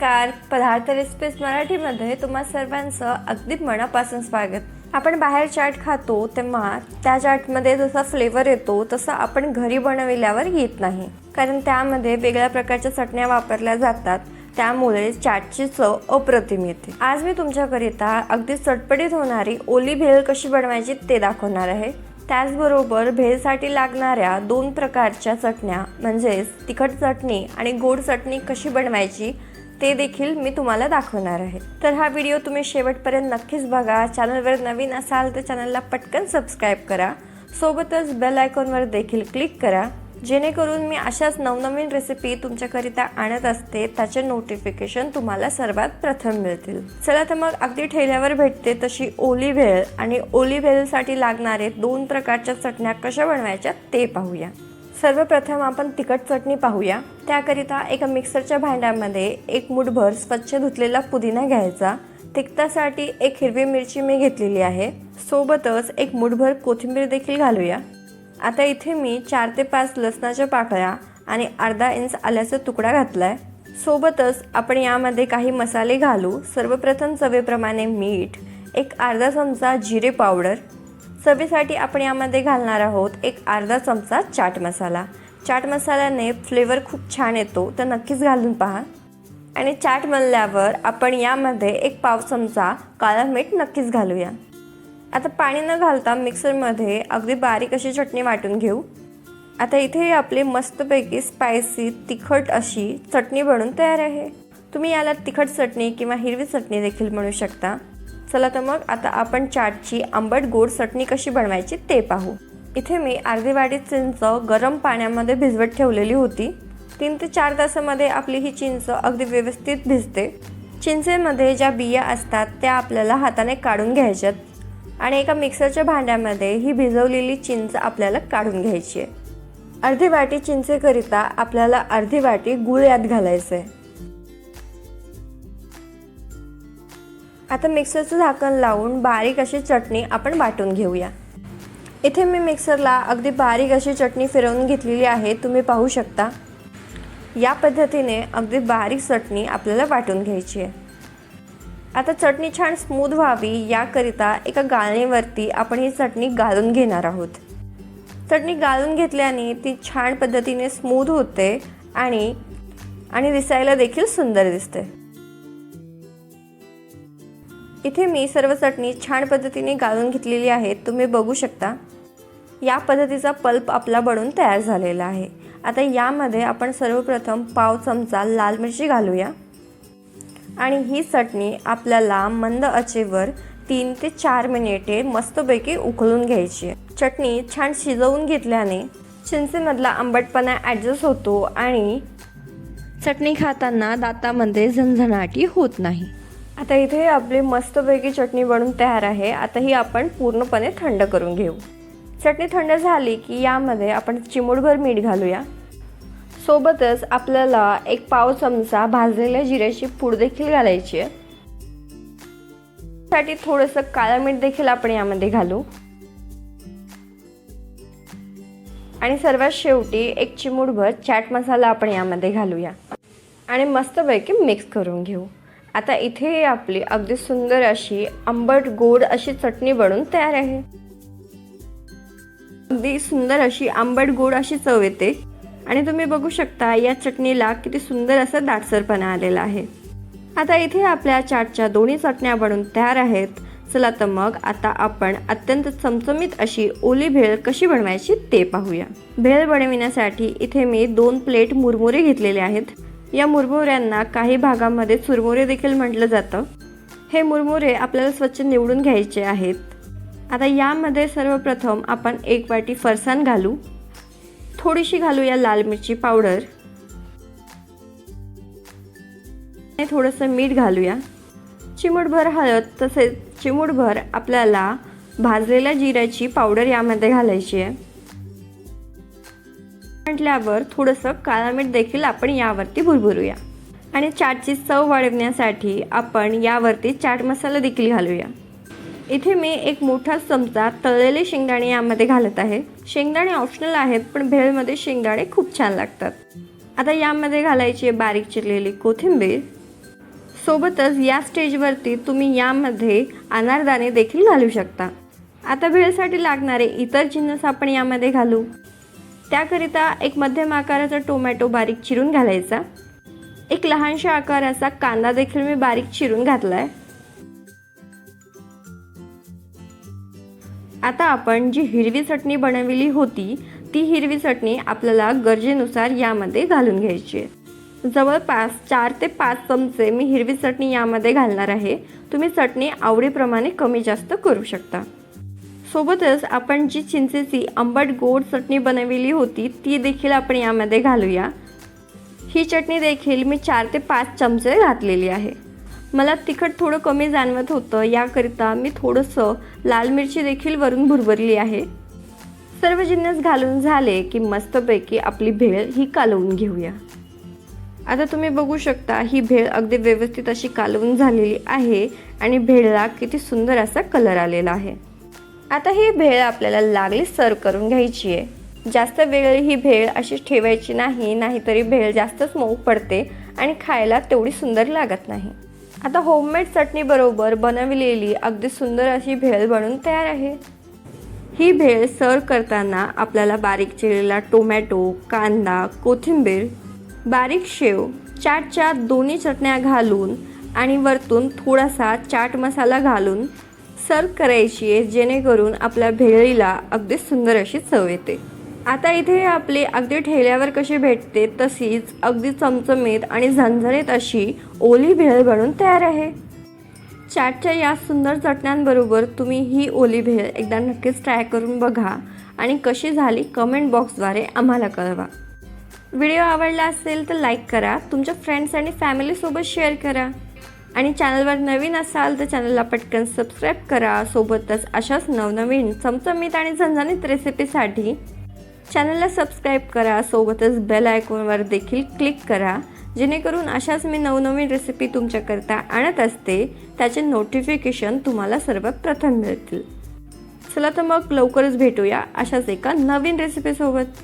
नमस्कार. पदार्थ रेसिपीज मराठीमध्ये तुम्हा सर्वांचं अगदी मनापासून स्वागत. आपण बाहेर चाट खातो तेव्हा त्या चाटमध्ये जसा फ्लेवर येतो तसा आपण घरी बनविल्यावर येत नाही. कारण त्यामध्ये वेगळ्या प्रकारच्या चटण्या वापरल्या जातात. त्यामुळे चाटची चव अप्रतिम येते. आज मी तुमच्याकरिता अगदी चटपटीत होणारी ओली भेळ कशी बनवायची ते दाखवणार आहे. त्याचबरोबर भेळसाठी लागणाऱ्या दोन प्रकारच्या चटण्या म्हणजेच तिखट चटणी आणि गोड चटणी कशी बनवायची ते देखील मी तुम्हाला दाखवणार आहे. तर हा व्हिडिओ तुम्ही शेवटपर्यंत नक्कीच बघा. चॅनलवर नवीन असाल तर चॅनलला पटकन सबस्क्राईब करा. सोबतच बेल आयकॉनवर देखील क्लिक करा. जेणेकरून मी अशाच नवनवीन रेसिपी तुमच्याकरिता आणत असते त्याचे नोटिफिकेशन तुम्हाला सर्वात प्रथम मिळतील. चला तर मग अगदी ठेल्यावर भेटते तशी ओली भेळ आणि ओली भेळसाठी लागणारे दोन प्रकारच्या चटण्या कशा बनवायच्या ते पाहूया. सर्वप्रथम आपण तिखट चटणी पाहूया. त्याकरिता एका मिक्सरच्या भांड्यामध्ये एक मुठभर स्वच्छ धुतलेला पुदिना घ्यायचा. तिखटासाठी एक हिरवी मिरची मी घेतलेली आहे. सोबतच एक मुठभर कोथिंबीर देखील घालूया. आता इथे मी चार ते पाच लसणाच्या पाकळ्या आणि अर्धा इंच आल्याचा तुकडा घातलाय. सोबतच आपण यामध्ये काही मसाले घालू. सर्वप्रथम चवेप्रमाणे मीठ एक अर्धा चमचा जिरे पावडर चवीसाठी आपण यामध्ये घालणार आहोत एक अर्धा चमचा चाट मसाला. चाट मसाल्याने फ्लेवर खूप छान येतो तर नक्कीच घालून पहा. आणि चाट म्हणल्यावर आपण यामध्ये एक पाव चमचा काळा मीठ नक्कीच घालूया. आता पाणी न घालता मिक्सरमध्ये अगदी बारीक अशी चटणी वाटून घेऊ. आता इथे आपली मस्तपैकी स्पायसी तिखट अशी चटणी बनून तयार आहे. तुम्ही याला तिखट चटणी किंवा हिरवी चटणी देखील म्हणू शकता. चला तर मग आता आपण चाटची आंबट गोड चटणी कशी बनवायची ते पाहू. इथे मी अर्धी वाटी चिंच गरम पाण्यामध्ये भिजवत ठेवलेली होती. तीन ते चार तासामध्ये आपली ही चिंच अगदी व्यवस्थित भिजते. चिंचेमध्ये ज्या बिया असतात त्या आपल्याला हाताने काढून घ्यायच्यात. आणि एका मिक्सरच्या भांड्यामध्ये ही भिजवलेली चिंच आपल्याला काढून घ्यायची आहे. अर्धी वाटी चिंचेकरिता आपल्याला अर्धी वाटी गूळ यात घालायचं आहे आता मिक्सरचं झाकण लावून बारीक अशी चटणी आपण वाटून घेऊया. इथे मी मिक्सरला अगदी बारीक अशी चटणी फिरवून घेतलेली आहे तुम्ही पाहू शकता. या पद्धतीने अगदी बारीक चटणी आपल्याला वाटून घ्यायची आहे. आता चटणी छान स्मूथ व्हावी याकरिता एका गाळणीवरती आपण ही चटणी गाळून घेणार आहोत. चटणी गाळून घेतल्याने ती छान पद्धतीने स्मूथ होते आणि आणि दिसायला देखील सुंदर दिसते. इथे मी सर्व चटणी छान पद्धतीने गाळून घेतलेली आहे. तुम्ही बघू शकता. या पद्धतीचा पल्प आपला बनून तयार झालेला आहे. आता यामध्ये आपण सर्वप्रथम पाव चमचा लाल मिरची घालूया. आणि ही चटणी आपल्याला मंद आचेवर तीन ते चार मिनिटे मस्तपैकी उकळून घ्यायची आहे. चटणी छान शिजवून घेतल्याने चिंचेमधला आंबटपणा ॲडजस्ट होतो आणि चटणी खाताना दातामध्ये झणझणाटी होत नाही. आता इथे आपली मस्तपैकी चटणी बनून तयार आहे. आता ही आपण पूर्णपणे थंड करून घेऊ. चटणी थंड झाली की यामध्ये आपण चिमूटभर मीठ घालूया. सोबतच आपल्याला एक पाव चमचा भाजलेल्या जिऱ्याची पूड देखील घालायची आहे. साठी थोडंसं काळं मीठ देखील आपण यामध्ये घालू. आणि सर्वात शेवटी एक चिमूटभर चाट मसाला आपण यामध्ये घालूया. आणि मस्तपैकी मिक्स करून घेऊ. आता इथे आपली अगदी सुंदर अशी आंबट गोड अशी चटणी बनून तयार आहे. अगदी सुंदर अशी आंबट गोड अशी चव येते. आणि तुम्ही बघू शकता या चटणीला किती सुंदर असा दाटसरपणा आलेला आहे. आता इथे आपल्या चाटच्या दोन्ही चटण्या बनून तयार आहेत. चला तर मग आता आपण अत्यंत चमचमीत अशी ओली भेळ कशी बनवायची ते पाहूया. भेळ बनविण्यासाठी इथे मी दोन प्लेट मुरमुरे घेतलेले आहेत. या मुरमुऱ्यांना काही भागामध्ये चुरमुरे देखील म्हटलं जातं. हे मुरमुरे आपल्याला स्वच्छ निवडून घ्यायचे आहेत. आता यामध्ये सर्वप्रथम आपण एक वाटी फरसाण घालू. थोडीशी घालूया लाल मिरची पावडर. आणि थोडंसं मीठ घालूया. चिमूटभर हळद तसेच चिमूटभर आपल्याला भाजलेल्या जिऱ्याची पावडर यामध्ये घालायची आहे. म्हटल्यावर थोडंसं काळा मीठ देखील आपण यावरती भुरभुरूया. आणि चाटची चव वाढवण्यासाठी आपण यावरती चाट मसाला देखील घालूया. इथे मी एक मोठा चमचा तळलेले शेंगदाणे यामध्ये घालत आहे. शेंगदाणे ऑप्शनल आहेत पण भेळमध्ये शेंगदाणे खूप छान लागतात. आता यामध्ये घालायची आहे बारीक चिरलेली कोथिंबीर. सोबतच या स्टेजवरती तुम्ही यामध्ये अनारदाणे देखील घालू शकता. आता भेळसाठी लागणारे इतर जिन्नस आपण यामध्ये घालू. त्याकरिता एक मध्यम आकाराचा टोमॅटो बारीक चिरून घालायचा. एक लहानशा आकाराचा कांदा देखील मी बारीक चिरून घातला आहे आता आपण जी हिरवी चटणी बनवली होती ती हिरवी चटणी आपल्याला गरजेनुसार यामध्ये घालून घ्यायची आहे. जवळपास चार ते पाच चमचे मी हिरवी चटणी यामध्ये घालणार आहे. तुम्ही चटणी आवडीप्रमाणे कमी जास्त करू शकता. सोबतच आपण जी चिंचेची आंबट गोड चटणी बनविली होती ती देखील आपण यामध्ये घालूया. ही चटणी देखील मी चार ते पाच चमचे घातलेली आहे. मला तिखट थोडं कमी जाणवत होतं याकरिता मी थोडंसं लाल मिरची देखील वरून भुरभरली आहे. सर्व जिन्नस घालून झाले की मस्तपैकी आपली भेळ ही कालवून घेऊया. आता तुम्ही बघू शकता ही भेळ अगदी व्यवस्थित अशी कालवून झालेली आहे आणि भेळला किती सुंदर असा कलर आलेला आहे. आता ही भेळ आपल्याला लागली सर्व करून घ्यायची आहे जास्त वेळ ही भेळ अशीच ठेवायची नाही नाहीतरी भेळ जास्तच मऊ पडते आणि खायला तेवढी सुंदर लागत नाही. आता होममेड चटणीबरोबर बनवलेली अगदी सुंदर अशी भेळ बनून तयार आहे. ही भेळ सर्व करताना आपल्याला बारीक चिरलेला टोमॅटो कांदा कोथिंबीर बारीक शेव चाटच्या दोन्ही चटण्या घालून आणि वरतून थोडासा चाट मसाला घालून सर्व करायची आहे जेणेकरून आपल्या भेळीला अगदी सुंदर अशी चव येते. आता इथे आपली अगदी ठेल्यावर कशी भेटते तशीच अगदी चमचमीत आणि झणझणीत अशी ओली भेळ बनून तयार आहे. चाटच्या या सुंदर चटण्यांबरोबर तुम्ही ही ओली भेळ एकदा नक्कीच ट्राय करून बघा आणि कशी झाली कमेंट बॉक्सद्वारे आम्हाला कळवा. व्हिडिओ आवडला असेल तर लाईक करा तुमच्या फ्रेंड्स आणि फॅमिलीसोबत शेअर करा. आणि चॅनलवर नवीन असाल तर चॅनलला पटकन सबस्क्राईब करा. सोबतच अशाच नवनवीन चमचमीत आणि झणझणीत रेसिपीसाठी चॅनलला सबस्क्राईब करा. सोबतच बेल आयकॉनवर देखील क्लिक करा. जेणेकरून अशाच मी नवनवीन रेसिपी तुमच्याकरता आणत असते त्याचे नोटिफिकेशन तुम्हाला सर्वात प्रथम मिळतील. चला तर मग लवकरच भेटूया अशाच एका नवीन रेसिपीसोबत